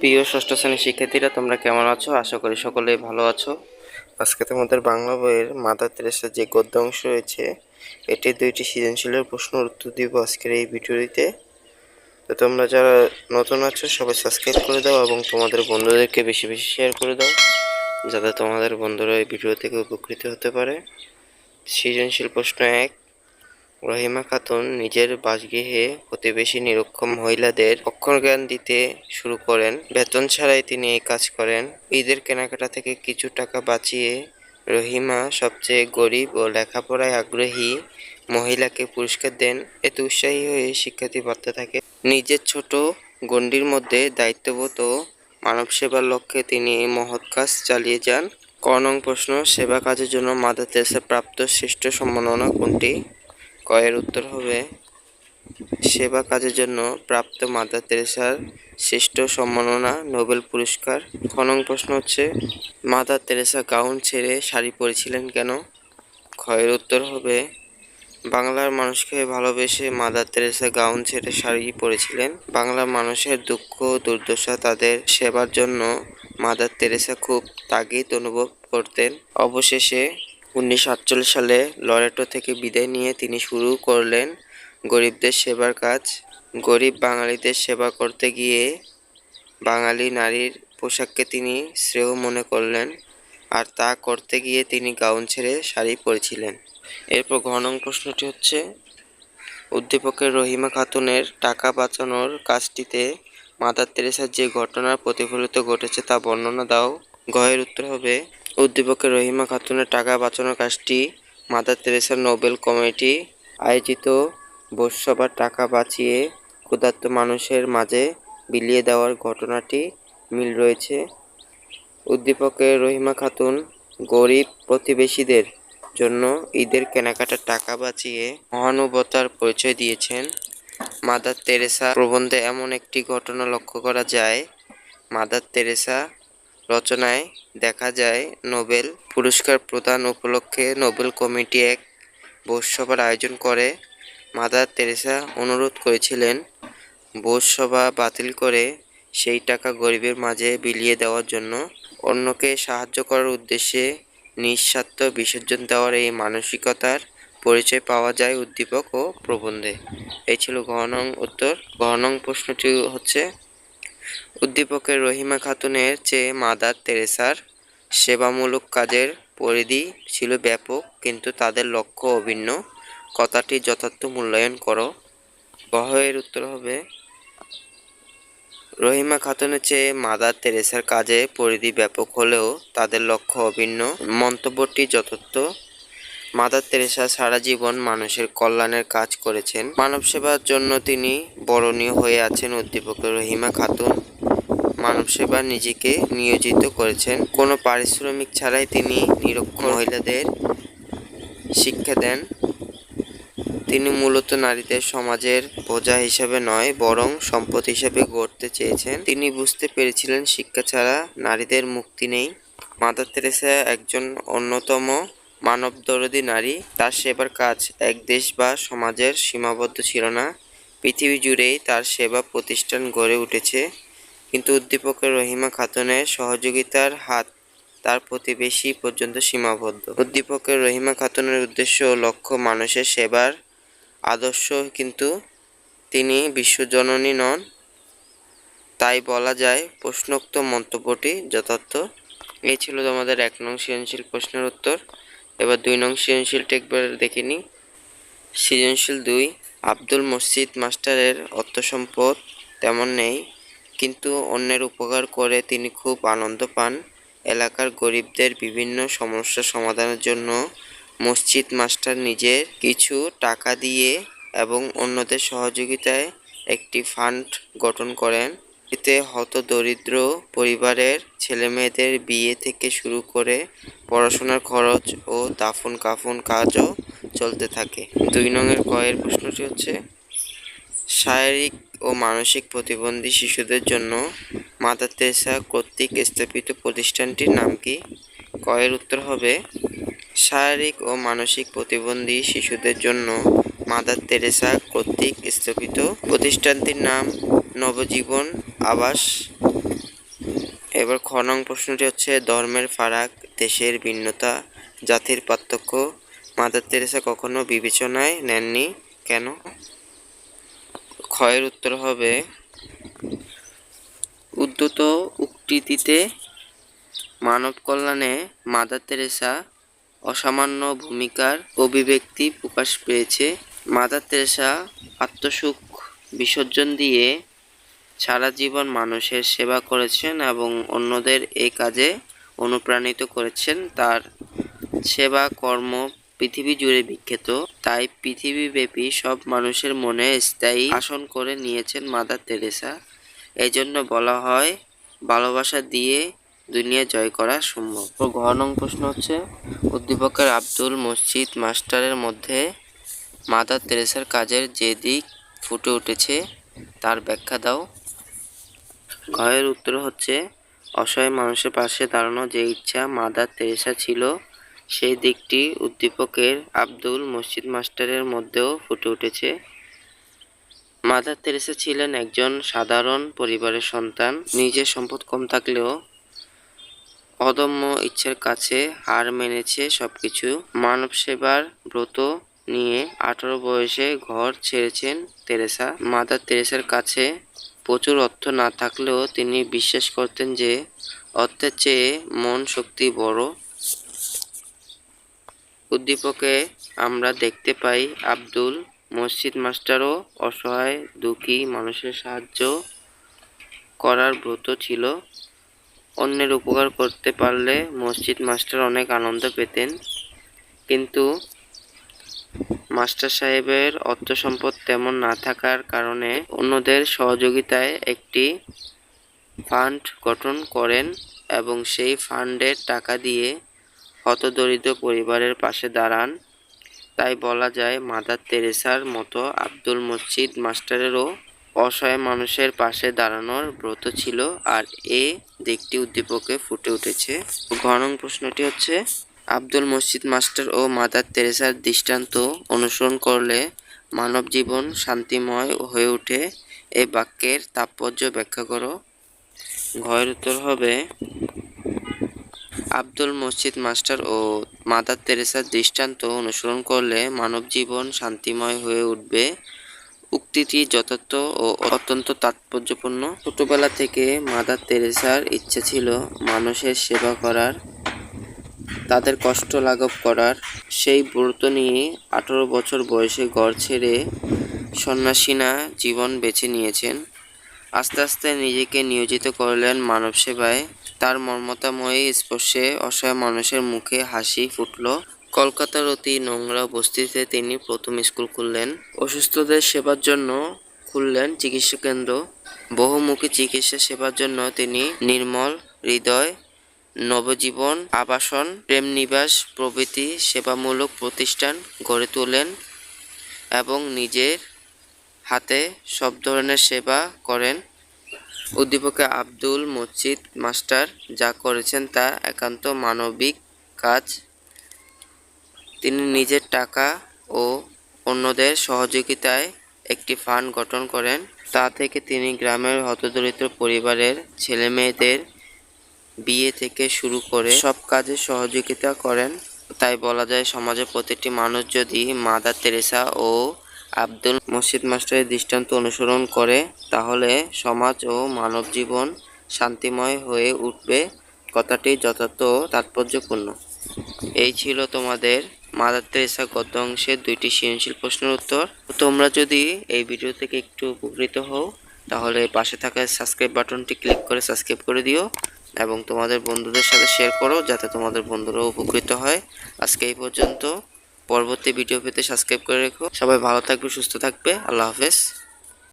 প্রিয় ষষ্ঠ শ্রেণির শিক্ষার্থীরা, তোমরা কেমন আছো? আশা করি সকলেই ভালো আছো। আজকে তোমাদের বাংলা বইয়ের মাদার তেরেসার যে গদ্য অংশ রয়েছে এটি দুইটি সৃজনশীলের প্রশ্নের উত্তর দিব আজকের এই ভিডিওটিতে। তো তোমরা যারা নতুন আছো, সবাই সাবস্ক্রাইব করে দাও এবং তোমাদের বন্ধুদেরকে বেশি বেশি শেয়ার করে দাও, যাতে তোমাদের বন্ধুরা এই ভিডিও থেকে উপকৃত হতে পারে। সৃজনশীল প্রশ্ন এক রহিমা খাতুন নিজের বাসগৃহে প্রতিবেশী নিরক্ষম মহিলাদের অক্ষর জ্ঞান দিতে শুরু করেন। বেতন ছাড়াই তিনি এই কাজ করেন। ঈদের কেনাকাটা থেকে কিছু টাকা বাঁচিয়ে রহিমা সবচেয়ে গরিব ও লেখাপড়ায় আগ্রহী মহিলাকে পুরস্কার দেন। এতে উৎসাহী হয়ে শিক্ষার্থী বাড়তে থাকে। নিজের ছোট গণ্ডির মধ্যে দায়িত্ববোধ ও মানব সেবার লক্ষ্যে তিনি এই মহৎ কাজ চালিয়ে যান। ক নং প্রশ্ন, সেবা কাজের জন্য মাদার তেরেসা প্রাপ্ত শ্রেষ্ঠ সম্মাননা কোনটি? কয়ের উত্তর হবে, সেবা কাজের জন্য প্রাপ্ত মাদার তেরেসার শ্রেষ্ঠ সম্মাননা নোবেল পুরস্কার। খ নং প্রশ্ন হচ্ছে, মাদার তেরেসা গাউন ছেড়ে শাড়ি পরেছিলেন কেন? ক্ষয়ের উত্তর হবে, বাংলার মানুষকে ভালোবেসে মাদার তেরেসা গাউন ছেড়ে শাড়ি পরেছিলেন। বাংলার মানুষের দুঃখ দুর্দশা তাদের সেবার জন্য মাদার তেরেসা খুব তাগিদ অনুভব করতেন। অবশেষে উনিশশো আটচল্লিশ সালে লরেটো থেকে বিদায় নিয়ে তিনি শুরু করলেন গরিবদের সেবার কাজ। গরিব বাঙালিদের সেবা করতে গিয়ে বাঙালি নারীর পোশাককে তিনি শ্রেয় মনে করলেন আর তা করতে গিয়ে তিনি গাউন ছেড়ে শাড়ি পরেছিলেন। এরপর ঘ নং প্রশ্নটি হচ্ছে, উদ্দীপকের রহিমা খাতুনের টাকা বাঁচানোর কাজটিতে মাদার তেরেসার যে ঘটনার প্রতিফলিত ঘটেছে তা বর্ণনা দাও। গয়ের উত্তর হবে উদ্দীপকের রহিমা খাতুনের টাকা বাঁচানোর কাজটি মাদার তেরেসার নোবেল কমিটি আয়োজিত বসসভার টাকা বাঁচিয়ে ক্ষুধার্ত মানুষের মাঝে বিলিয়ে দেওয়ার ঘটনাটি মিল রয়েছে। উদ্দীপকের রহিমা খাতুন গরিব প্রতিবেশীদের জন্য ঈদের কেনাকাটার টাকা বাঁচিয়ে মহানুভতার পরিচয় দিয়েছেন। মাদার তেরেসা প্রবন্ধে এমন একটি ঘটনা লক্ষ্য করা যায়। মাদার তেরেসা রচনায় দেখা যায়, নোবেল পুরস্কার প্রদান উপলক্ষে নোবেল কমিটি এক ভোজসভার আয়োজন করে। মাদার তেরেসা অনুরোধ করেছিলেন ভোজসভা বাতিল করে সেই টাকা গরিবের মাঝে বিলিয়ে দেওয়ার জন্য। অন্যকে সাহায্য করার উদ্দেশ্যে নিঃস্বার্থ বিসর্জন দেওয়ার এই মানসিকতার পরিচয় পাওয়া যায় উদ্দীপক ও প্রবন্ধে। এই ছিল গহনং উত্তর। গহনং প্রশ্নটি হচ্ছে উদ্দীপকের রহিমা খাতুনের চেয়ে মাদার তেরেসার সেবামূলক কাজের পরিধি ছিল ব্যাপক, কিন্তু তাদের লক্ষ্য অভিন্ন। কথাটি যথার্থ মূল্যায়ন করো। গহের উত্তর হবে, রহিমা খাতুনের চেয়ে মাদার তেরেসার কাজে পরিধি ব্যাপক হলেও তাদের লক্ষ্য অভিন্ন। মন্তব্যটি যথার্থ মাদার তেরেসা সারা জীবন মানুষের কল্যাণের কাজ করেছেন। মানব সেবার জন্য তিনি বরণীয় হয়ে আছেন উদ্দীপকের রহিমা খাতুন। মানব সেবা নিজেকে নিয়োজিত করেছেন। কোনো পারিশ্রমিক ছাড়াই তিনি নিরক্ষর মহিলাদের শিক্ষা দেন। তিনি মূলত নারীদের সমাজের বোঝা হিসেবে নয়, বরং সম্পদ হিসেবে গড়তে চেয়েছেন। তিনি বুঝতে পেরেছিলেন শিক্ষা ছাড়া নারীদের মুক্তি নেই। মাদার তেরেসা একজন অন্যতম মানবদরদী নারী, তার সেবার কাজ এক দেশ বা সমাজের সীমাবদ্ধ ছিল না। পৃথিবী জুড়েই তার সেবা প্রতিষ্ঠান গড়ে উঠেছে। কিন্তু উদ্দীপকের রহিমা খাতুনের সহযোগিতার হাত তার প্রতিবেশী পর্যন্ত সীমাবদ্ধ। উদ্দীপকের রহিমা খাতুনের উদ্দেশ্য ও লক্ষ্য মানুষের সেবার আদর্শ, কিন্তু তিনি বিশ্বজননী নন। তাই বলা যায়, প্রশ্নোক্ত মন্তব্যটি যথার্থ। এই ছিল তোমাদের এক নং সৃজনশীল প্রশ্নের উত্তর। এবার দুই নং সৃজনশীলটা একবার দেখে নিই। সৃজনশীল দুই, আব্দুল মসজিদ মাস্টারের অর্থ সম্পদ তেমন নেই, কিন্তু অন্যের উপকার করে তিনি খুব আনন্দ পান। এলাকার গরিবদের বিভিন্ন সমস্যা সমাধানের জন্য মসজিদ মাস্টার নিজের কিছু টাকা দিয়ে এবং অন্যদের সহযোগিতায় একটি ফান্ড গঠন করেন। এতে হত দরিদ্র পরিবারের ছেলেমেয়েদের বিয়ে থেকে শুরু করে পড়াশোনার খরচ ও দাফন কাফন কাজও চলতে থাকে। দুই নংয়ের কয়ের প্রশ্নটি হচ্ছে, শারীরিক ও মানসিক প্রতিবন্ধী শিশুদের জন্য মাদার তেরেসা কর্তৃক স্থাপিত প্রতিষ্ঠানটির নাম কি? কয়ের উত্তর হবে, শারীরিক ও মানসিক প্রতিবন্ধী শিশুদের জন্য মাদার তেরেসা কর্তৃক স্থাপিত প্রতিষ্ঠানটির নাম নবজীবন আবাস। এবার খ নং প্রশ্নটি হচ্ছে, ধর্মের ফারাক, দেশের ভিন্নতা, জাতির পার্থক্য। মাদার তেরেসা কখনো বিবেচনায় নেননি? কেন? ক্ষয়ের উত্তর হবে, উদ্যত উক্তিটিতে মানব কল্যাণে মাদার তেরেসা অসামান্য ভূমিকার অভিব্যক্তি প্রকাশ পেয়েছে। মাদার তেরেসা আত্মসুখ, বিসর্জন দিয়ে সারা জীবন মানুষের সেবা করেছেন এবং অন্যদের এই কাজে অনুপ্রাণিত করেছেন। তার সেবা কর্ম পৃথিবী জুড়ে বিখ্যাত, তাই পৃথিবীব্যাপী সব মানুষের মনে স্থায়ী আসন করে নিয়েছেন মাদার তেরেসা এই জন্য বলা হয়, ভালোবাসা দিয়ে দুনিয়া জয় করা সম্ভব। তো ঘ নং প্রশ্ন হচ্ছে, উদ্দীপকের আব্দুল মসজিদ মাস্টারের মধ্যে মাদার তেরেসার কাজের যে দিক ফুটে উঠেছে, তার ব্যাখ্যা দাও। ঘয়ের উত্তর হচ্ছে, অসহায় মানুষের পাশে দাঁড়ানো যে ইচ্ছা মাদার তেরেসা ছিল, সেই দিকটি উদ্দীপকের আব্দুল মসজিদ মাস্টারের মধ্যেও ফুটে উঠেছে। মাদার তেরেসা ছিলেন একজন সাধারণ পরিবারের সন্তান। নিজের সম্পদ কম থাকলেও অদম্য ইচ্ছার কাছে হার মেনেছে সবকিছু। মানব সেবার ব্রত নিয়ে আঠারো বয়সে ঘর ছেড়েছেন তেরেসা। মাদার তেরেসার কাছে প্রচুর অর্থ না থাকলেও তিনি বিশ্বাস করতেন যে অর্থের চেয়ে মন শক্তি বড়। উদ্দীপকে আমরা দেখতে পাই আব্দুল মসজিদ মাস্টারও অসহায়, দুঃখী মানুষের সাহায্য করার ব্রত ছিল। অন্যের উপকার করতে পারলে মসজিদ মাস্টার অনেক আনন্দ পেতেন। কিন্তু মাস্টার সাহেবের অর্থ সম্পদ তেমন না থাকার কারণে অন্যদের সহযোগিতায় একটি ফান্ড গঠন করেন এবং সেই ফান্ডের টাকা দিয়ে হতদরিদ্র পরিবারের পাশে দাঁড়ান। তাই বলা যায়, মাদার তেরেসার মতো আব্দুল মসজিদ মাস্টারেরও অসহায় মানুষের পাশে দাঁড়ানোর ব্রত ছিল আর এ দিকটি উদ্দীপকে ফুটে উঠেছে। ঘনং প্রশ্নটি হচ্ছে আব্দুল মসজিদ মাস্টার ও মাদার তেরেসার দৃষ্টান্ত অনুসরণ করলে মানব জীবন শান্তিময় হয়ে ওঠে। এই বাক্যের তাৎপর্য ব্যাখ্যা করো। ঘয়ের উত্তর হবে, আব্দুল মসজিদ মাস্টার ও মাদার তেরেসার দৃষ্টান্ত অনুসরণ করলে মানব জীবন শান্তিময় হয়ে উঠবে। উক্তিটি যথার্থ ও অত্যন্ত তাৎপর্যপূর্ণ। ছোটবেলা থেকে মাদার তেরেসার ইচ্ছে ছিল মানুষের সেবা করার। তাদের কষ্ট লাঘব করার সেই ব্রত নিয়ে আঠারো বছর বয়সে ঘর ছেড়ে সন্ন্যাসিনা জীবন বেছে নিয়েছেন। আস্তে আস্তে নিজেকে নিয়োজিত করলেন মানব সেবায়। তার মর্মতাময়ী স্পর্শে অসহায় মানুষের মুখে হাসি ফুটল। কলকাতার অতি নোংরা বস্তিতে তিনি প্রথম স্কুল খুললেন। অসুস্থদের সেবার জন্য খুললেন চিকিৎসা কেন্দ্র। বহুমুখী চিকিৎসা সেবার জন্য তিনি নির্মল হৃদয় নবজীবন, আবাসন, প্রেমনিবাস, প্রভৃতি, সেবামূলক প্রতিষ্ঠান গড়ে তোলেন এবং নিজের হাতে সব ধরনের সেবা করেন। উদ্দীপকে আব্দুল মসজিদ মাস্টার যা করেছেন তা একান্ত মানবিক কাজ। তিনি নিজের টাকা ও অন্যদের সহযোগিতায় একটি ফান্ড গঠন করেন। তা থেকে তিনি গ্রামের হতদরিদ্র পরিবারের ছেলেমেয়েদের বিয়ে থেকে শুরু করে সব কাজে সহযোগিতা করেন। তাই বলা যায় সমাজের প্রতিটি মানুষ যদি মাদার তেরেসা ও আব্দুল মসজিদ মাস্টারের দৃষ্টান্ত অনুসরণ করে, তাহলে সমাজ ও মানব জীবন শান্তিময় হয়ে উঠবে। কথাটি যথার্থ তাৎপর্যপূর্ণ। এই ছিল তোমাদের মাদার তেরেসা গদ্য অংশের দুইটি সৃজনশীল প্রশ্নের উত্তর। তোমরা যদি এই ভিডিও থেকে একটু উপকৃত হও, তাহলে পাশে থাকা সাবস্ক্রাইব বাটনটি ক্লিক করে সাবস্ক্রাইব করে দিও। এবং তোমাদের বন্ধুদের সাথে শেয়ার করো যাতে তোমাদের বন্ধুরাও উপকৃত হয়। আজকে এই পর্যন্ত। পরবর্তী ভিডিও পেতে সাবস্ক্রাইব করে রেখো। সবাই ভালো থাকবে, সুস্থ থাকবে। আল্লাহ হাফেজ।